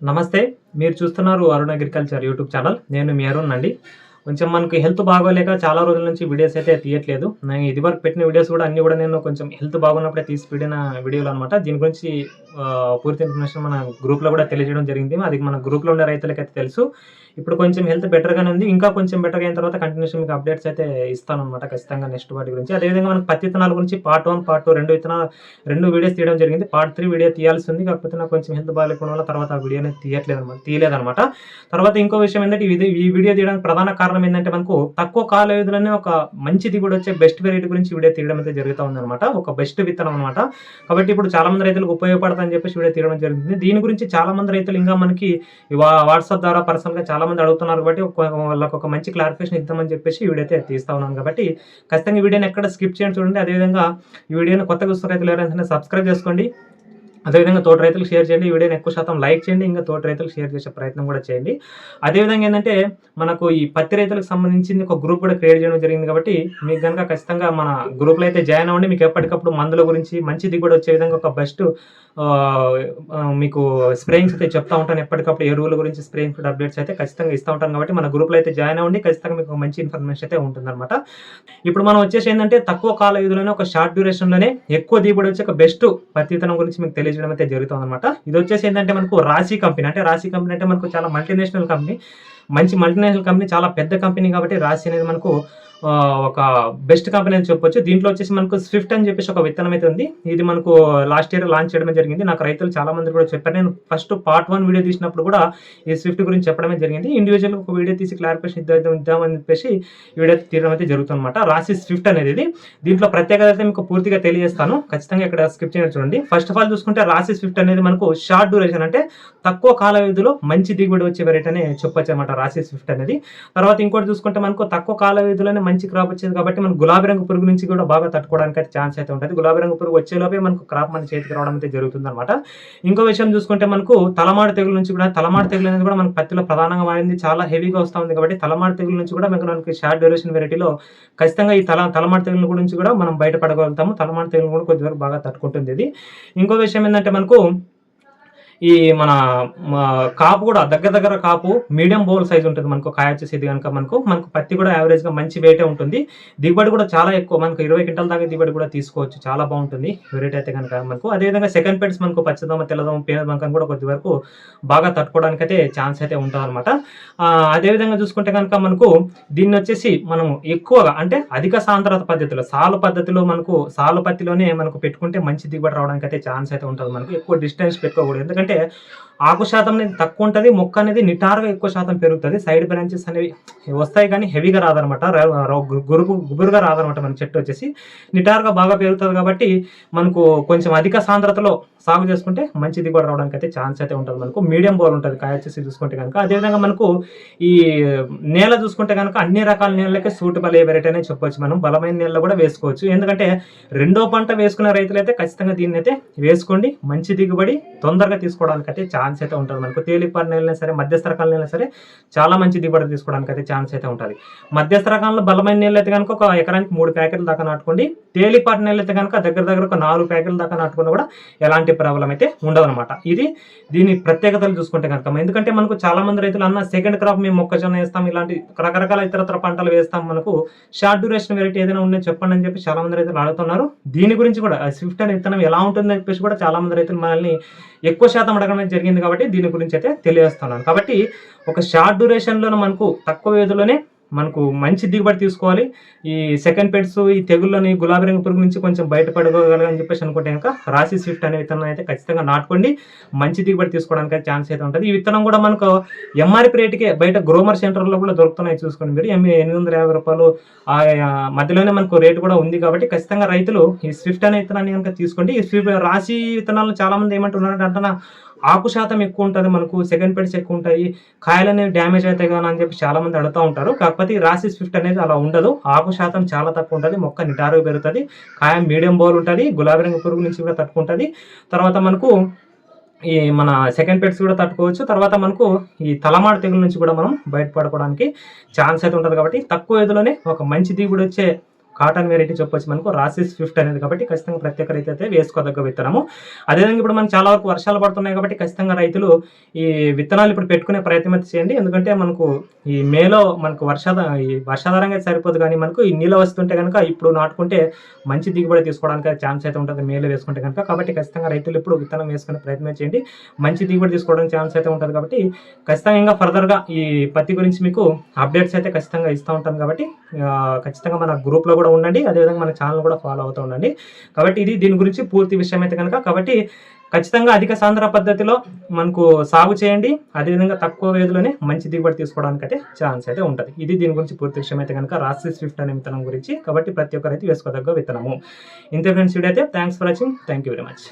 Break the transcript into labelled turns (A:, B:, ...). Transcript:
A: నమస్తే మీరు చూస్తున్నారు అరుణ్ అగ్రికల్చర్ యూట్యూబ్ ఛానల్. నేను మీ అరుణ్ అండి. కొంచెం మనకి హెల్త్ బాగోలేక చాలా రోజుల నుంచి వీడియోస్ అయితే తీయట్లేదు. నేను ఇదివరకు పెట్టిన వీడియోస్ కూడా అన్నీ కూడా నేను కొంచెం హెల్త్ బాగున్నప్పుడే తీసి పెట్టిన వీడియోలు అనమాట దీని గురించి పూర్తి ఇన్ఫర్మేషన్ మన గ్రూప్లో కూడా తెలియజేయడం జరిగింది. అది మన గ్రూప్లో ఉండే రైతులకైతే తెలుసు. ఇప్పుడు కొంచెం హెల్త్ బెటర్గానే ఉంది. ఇంకా కొంచెం బెటర్ అయిన తర్వాత కంటిన్యూషన్ మీకు అప్డేట్స్ అయితే ఇస్తాను అనమాట ఖచ్చితంగా నెక్స్ట్ వాటి గురించి. అదేవిధంగా మనకి పత్తి విత్తనాల గురించి పార్ట్ వన్ పార్ట్ టూ రెండు విత్తనాలు రెండు వీడియోస్ తీయడం జరిగింది. పార్ట్ త్రీ వీడియో తీయాల్సి ఉంది. కాకపోతే నాకు కొంచెం హెల్త్ బాగాలేకపోవడం వల్ల తర్వాత ఆ వీడియో అనేది తీయట్లేదు అనమాట తీయలేదనమాట తర్వాత ఇంకో విషయం ఏంటంటే ఇది ఈ వీడియో తీయడానికి ప్రధాన కారణం ఏంటంటే మనకు తక్కువ కాల వ్యవధిలోనే ఒక మంచి దిగుడు వచ్చే బెస్ట్ వెరైటీ గురించి వీడియో తీయడం అయితే జరుగుతూ ఉందన్నమాట. ఒక బెస్ట్ విత్తనం అనమాట కాబట్టి ఇప్పుడు చాలా మంది రైతులకు ఉపయోగపడతాయని చెప్పేసి వీడియో తీయడం జరుగుతుంది దీని గురించి చాలా మంది రైతులు ఇంకా మనకి వాట్సాప్ ద్వారా పర్సనల్గా చాలా మంది అడుగుతున్నారు కాబట్టి ఒక- వాళ్ళకి ఒక మంచి క్లారిఫికేషన్ ఇద్దామని చెప్పేసి ఈ వీడియో అయితే తీస్తా ఉన్నాను కాబట్టి ఖచ్చితంగా ఈ వీడియోని ఎక్కడ స్కిప్ చేయండి చూడండి. అదేవిధంగా ఈ వీడియోని కొత్తగా చూస్తున్న అయితే లేదంటే సబ్స్క్రైబ్ చేసుకోండి. అదేవిధంగా తోటి రైతులకు షేర్ చేయండి. ఈ వీడియోని ఎక్కువ శాతం లైక్ చేయండి. ఇంకా తోటి రైతులకు షేర్ చేసే ప్రయత్నం కూడా చేయండి. అదేవిధంగా ఏంటంటే మనకు ఈ పత్తి రైతులకు సంబంధించింది ఒక గ్రూప్ కూడా క్రియేట్ చేయడం జరిగింది కాబట్టి మీకు కనుక ఖచ్చితంగా మన గ్రూప్లో అయితే జాయిన్ అవ్వండి. మీకు ఎప్పటికప్పుడు మందుల గురించి మంచి దిగుబడి వచ్చే విధంగా ఒక బెస్ట్ మీకు స్ప్రేయింగ్స్ అయితే చెప్తా ఉంటాను. ఎప్పటికప్పుడు ఎరువుల గురించి స్ప్రేయింగ్ ఫుడ్ అప్డేట్స్ అయితే ఖచ్చితంగా ఇస్తూ ఉంటాను కాబట్టి మన గ్రూప్లో అయితే జాయిన్ అవ్వండి. ఖచ్చితంగా మీకు మంచి ఇన్ఫర్మేషన్ అయితే ఉంటుందన్నమాట. ఇప్పుడు మనం వచ్చేసి ఏంటంటే తక్కువ కాల వ్యవధిలోనే ఒక షార్ట్ డ్యూరేషన్లోనే ఎక్కువ దిగుబడి వచ్చే ఒక బెస్ట్ పత్తితనం గురించి మీకు చేయడం అయితే జరుగుతుంది అనమాట ఇది వచ్చేసి ఏంటంటే మనకు రాశి కంపెనీ. అంటే రాశి కంపెనీ అంటే మనకు చాలా మల్టీనేషనల్ కంపెనీ మంచి మల్టీనేషనల్ కంపెనీ చాలా పెద్ద కంపెనీ కాబట్టి రాశి అనేది మనకు ఒక బెస్ట్ కంపెనీ అని చెప్పొచ్చు. దీంట్లో వచ్చేసి మనకు స్విఫ్ట్ అని చెప్పేసి ఒక విత్తనం అయితే ఉంది. ఇది మనకు లాస్ట్ ఇయర్ లాంచ్ చేయడమే జరిగింది. నాకు రైతులు చాలా మంది కూడా చెప్పారు. నేను ఫస్ట్ పార్ట్ వన్ వీడియో తీసినప్పుడు కూడా ఈ స్విఫ్ట్ గురించి చెప్పడమే జరిగింది. ఇండివిజువల్ ఒక వీడియో తీసి క్లారిఫికేషన్ ఇద్దాం ఇద్దామని చెప్పేసి వీడియో తీయడం అయితే జరుగుతుంది అనమాట రాసి స్విఫ్ట్ అనేది ఇది. దీంట్లో ప్రత్యేకత అయితే మీకు పూర్తిగా తెలియజేస్తాను. ఖచ్చితంగా ఇక్కడ స్కిప్ చేయడం చూడండి. ఫస్ట్ ఆఫ్ ఆల్ చూసుకుంటే రాసి స్విఫ్ట్ అనేది మనకు షార్ట్ డ్యూరేషన్ అంటే తక్కువ కాల వ్యవధిలో మంచి దిగుబడి వచ్చే వెరైటీ అని చెప్పొచ్చు అనమాట రాసి స్విఫ్ట్ అనేది. తర్వాత ఇంకోటి చూసుకుంటే మనకు తక్కువ కాల వ్యవధిలోనే మంచి క్రాప్ వచ్చేది కాబట్టి మనకు గులాబీ రంగు పురుగు నుంచి కూడా బాగా తట్టుకోవడానికి అయితే ఛాన్స్ అయితే ఉంటుంది. గులాబీ రంగు పురుగు వచ్చేలోపే మనకు క్రాప్ మన చేతికి రావడం అయితే జరుగుతుంది అనమాట ఇంకో విషయం చూసుకుంటే మనకు తలమాడు తెగులు నుంచి కూడా తలమాడు తెగులు అనేది కూడా మనకు పత్తిలో ప్రధానంగా మారింది. చాలా హెవీగా వస్తూ ఉంది కాబట్టి తలమాడు తెగులు నుంచి కూడా మనకు మనకి షార్ట్ డ్యూరేషన్ వెరైటీలో ఖచ్చితంగా ఈ తల తలమాడు తెగుల గురించి కూడా మనం బయటపడగలుగుతాము. తలమాడు తెగులు కూడా కొద్దివరకు బాగా తట్టుకుంటుంది ఇది. ఇంకో విషయం ఏంటంటే మనకు ఈ మన కాపు కూడా దగ్గర దగ్గర కాపు మీడియం బౌల్ సైజ్ ఉంటుంది మనకు కాయ వచ్చేసి కనుక మనకు. మనకు పత్తి కూడా యావరేజ్గా మంచి వెయిటే ఉంటుంది. దిగుబడి కూడా చాలా ఎక్కువ. మనకు ఇరవై క్వింటల్ దాకా దిగుబడి కూడా తీసుకోవచ్చు. చాలా బాగుంటుంది. వెరైటీ అయితే కనుక మనకు. అదేవిధంగా సెకండ్ పెట్స్ మనకు పచ్చదమ్మ తెల్లదమ్మ పేన బంకం కూడా కొద్ది వరకు బాగా తట్టుకోవడానికి అయితే ఛాన్స్ అయితే ఉంటుంది అనమాట అదేవిధంగా చూసుకుంటే కనుక మనకు దీన్ని వచ్చేసి మనం ఎక్కువగా అంటే అధిక సాంద్రత పద్ధతిలో సాలు పద్ధతిలో మనకు సాలు పత్తిలోనే మనకు పెట్టుకుంటే మంచి దిగుబడి రావడానికి అయితే ఛాన్స్ అయితే ఉంటుంది మనకు. ఎక్కువ డిస్టెన్స్ పెట్టుకోకూడదు. ఎందుకంటే ఆకు శాతం అనేది తక్కువ ఉంటుంది మొక్క అనేది నిటారుగా ఎక్కువ శాతం పెరుగుతుంది. సైడ్ బ్రాంచెస్ అనేవి వస్తాయి కానీ హెవీగా రాదనమాట గురుపు గుబురుగా రాదనమాట మన చెట్టు వచ్చేసి. నిటారుగా బాగా పెరుగుతుంది కాబట్టి మనకు కొంచెం అధిక సాంద్రతలో సాగు చేసుకుంటే మంచి దిగుబడి రావడానికి అయితే ఛాన్స్ అయితే ఉంటుంది మనకు. మీడియం బోల్ ఉంటుంది కాయ వచ్చేసి చూసుకుంటే కనుక. అదేవిధంగా మనకు ఈ నేల చూసుకుంటే కనుక అన్ని రకాల నేలలకే సూటబుల్ ఏ వెరైటీ అనేది చెప్పొచ్చు మనం. బలమైన నేలలో కూడా వేసుకోవచ్చు. ఎందుకంటే రెండో పంట వేసుకున్న రైతులైతే ఖచ్చితంగా దీన్ని అయితే వేసుకోండి. మంచి దిగుబడి తొందరగా తీసుకోవడానికి అయితే ఛాన్స్ అయితే ఉంటుంది. మనకు తేలిపాటి నేలైనా సరే మధ్యస్థ రకాలైనా సరే చాలా మంచి దిగుబడి తీసుకోవడానికి అయితే ఛాన్స్ అయితే ఉంటుంది. మధ్యస్థ రకాల్లో బలమైన నీళ్ళు అయితే కనుక ఒక ఎకరానికి మూడు ప్యాకెట్ల దాకా నాటుకోండి. తేలిపాటి నీళ్ళు అయితే కనుక దగ్గర దగ్గర ఒక నాలుగు ప్యాకెట్ల దాకా నాటుకున్నా కూడా ఎలాంటి ప్రాబ్లం అయితే ఉండదన్నమాట. ఇది దీని ప్రత్యేకతలు చూసుకుంటే కనుక. ఎందుకంటే మనకు చాలా మంది రైతులు అన్న సెకండ్ క్రాప్ మేము మొక్కజొన్న వేస్తాం ఇలాంటి రకరకాల ఇతరత్ర పంటలు వేస్తాం. మనకు షార్ట్ డ్యూరేషన్ వెరైటీ ఏదైనా ఉందో చెప్పండి అని చెప్పి చాలా మంది రైతులు అడుగుతున్నారు. దీని గురించి కూడా స్విఫ్ట్ అనే విత్తనం ఎలా ఉంటుందని చెప్పేసి కూడా చాలా మంది రైతులు మనల్ని ఎక్కువ శాతం అడగడం జరిగింది కాబట్టి దీని గురించి అయితే తెలియజేస్తున్నాను కాబట్టి ఒక షార్ట్ డ్యూరేషన్లో మనకు తక్కువ వ్యవధిలోనే మనకు మంచి దిగుబడి తీసుకోవాలి. ఈ సెకండ్ పెట్స్ ఈ తెగుళ్ళని గులాబీ రంగు పురుగు నుంచి కొంచెం బయటపడగలని చెప్పేసి అనుకుంటే కనుక రాశి స్విఫ్ట్ అనే విత్తనం అయితే ఖచ్చితంగా నాటుకోండి. మంచి దిగుబడి తీసుకోవడానికి ఛాన్స్ అయితే ఉంటుంది. ఈ విత్తనం కూడా మనకు ఎంఆర్పి రేటుకే బయట గ్రోమర్ సెంటర్లో కూడా దొరుకుతున్నాయి చూసుకోండి మీరు. ఎనిమిది వందల యాభై రూపాయలు ఆ మధ్యలోనే మనకు రేటు కూడా ఉంది కాబట్టి ఖచ్చితంగా రైతులు ఈ స్విఫ్ట్ అనే విత్తనాన్ని కనుక తీసుకోండి. ఈ స్విఫ్ట్ రాశి విత్తనాలను చాలామంది ఏమంటున్నారు అంటే ఆకు శాతం ఎక్కువ ఉంటుంది మనకు సెకండ్ పెడ్స్ ఎక్కువ ఉంటాయి కాయలు అనేవి డ్యామేజ్ అవుతాయి కానీ అని చెప్పి చాలా మంది అడుగుతూ ఉంటారు. కాకపోతే ఈ రాసి స్విఫ్ట్ అనేది అలా ఉండదు. ఆకు శాతం చాలా తక్కువ ఉంటుంది మొక్క నిటారుగా పెరుగుతుంది కాయ మీడియం బౌల్ ఉంటుంది గులాబీ రంగు పురుగు నుంచి కూడా తట్టుకుంటుంది. తర్వాత మనకు ఈ మన సెకండ్ పెట్స్ కూడా తట్టుకోవచ్చు. తర్వాత మనకు ఈ తలమాడ తెగుల నుంచి కూడా మనం బయటపడుకోవడానికి ఛాన్స్ అయితే ఉంటుంది కాబట్టి తక్కువ ఎదులోనే ఒక మంచి దిగుబడి వచ్చే కాటన్ వెరైటీ చెప్పొచ్చు మనకు రాసి స్విఫ్ట్ అనేది కాబట్టి ఖచ్చితంగా ప్రతి ఒక్క రైతు అయితే వేసుకోదగ్గ విత్తనము. అదేవిధంగా ఇప్పుడు మనకు చాలా వరకు వర్షాలు పడుతున్నాయి కాబట్టి ఖచ్చితంగా రైతులు ఈ విత్తనాలు ఇప్పుడు పెట్టుకునే ప్రయత్నం అయితే చేయండి. ఎందుకంటే మనకు ఈ మేలో మనకు వర్షాధ ఈ వర్షాధారంగా అయితే సరిపోదు కానీ మనకు ఈ నీళ్ళ వస్తుంటే కనుక ఇప్పుడు నాటుకుంటే మంచి దిగుబడి తీసుకోవడానికి ఛాన్స్ అయితే ఉంటుంది మేలో వేసుకుంటే కనుక కాబట్టి ఖచ్చితంగా రైతులు ఇప్పుడు విత్తనం వేసుకునే ప్రయత్నం చేయండి. మంచి దిగుబడి తీసుకోవడానికి ఛాన్స్ అయితే ఉంటుంది కాబట్టి ఖచ్చితంగా ఇంకా ఫర్దర్గా ఈ పత్తి గురించి మీకు అప్డేట్స్ అయితే ఖచ్చితంగా ఇస్తూ ఉంటాను కాబట్టి ఖచ్చితంగా మన గ్రూప్లో కూడా ఉండండి. అదేవిధంగా మన ఛానల్ కూడా ఫాలో అవుతూ ఉండండి. కాబట్టి ఇది దీని గురించి పూర్తి విషయం అయితే కనుక కాబట్టి ఖచ్చితంగా అధిక సాంద్ర పద్ధతిలో మనకు సాగు చేయండి. అదేవిధంగా తక్కువ వేధిలోనే మంచి దిగుబడి తీసుకోవడానికి అయితే ఛాన్స్ అయితే ఉంటుంది. ఇది దీని గురించి పూర్తి విషయం అయితే కనుక రాసి స్విఫ్ట్ అనే విత్తనం గురించి. కాబట్టి ప్రతి ఒక్కరైతే వేసుకోదగ్గ విత్తనము. ఇంతే ఫ్రెండ్స్ వీడియో అయితే thanks for watching. Thank you very much.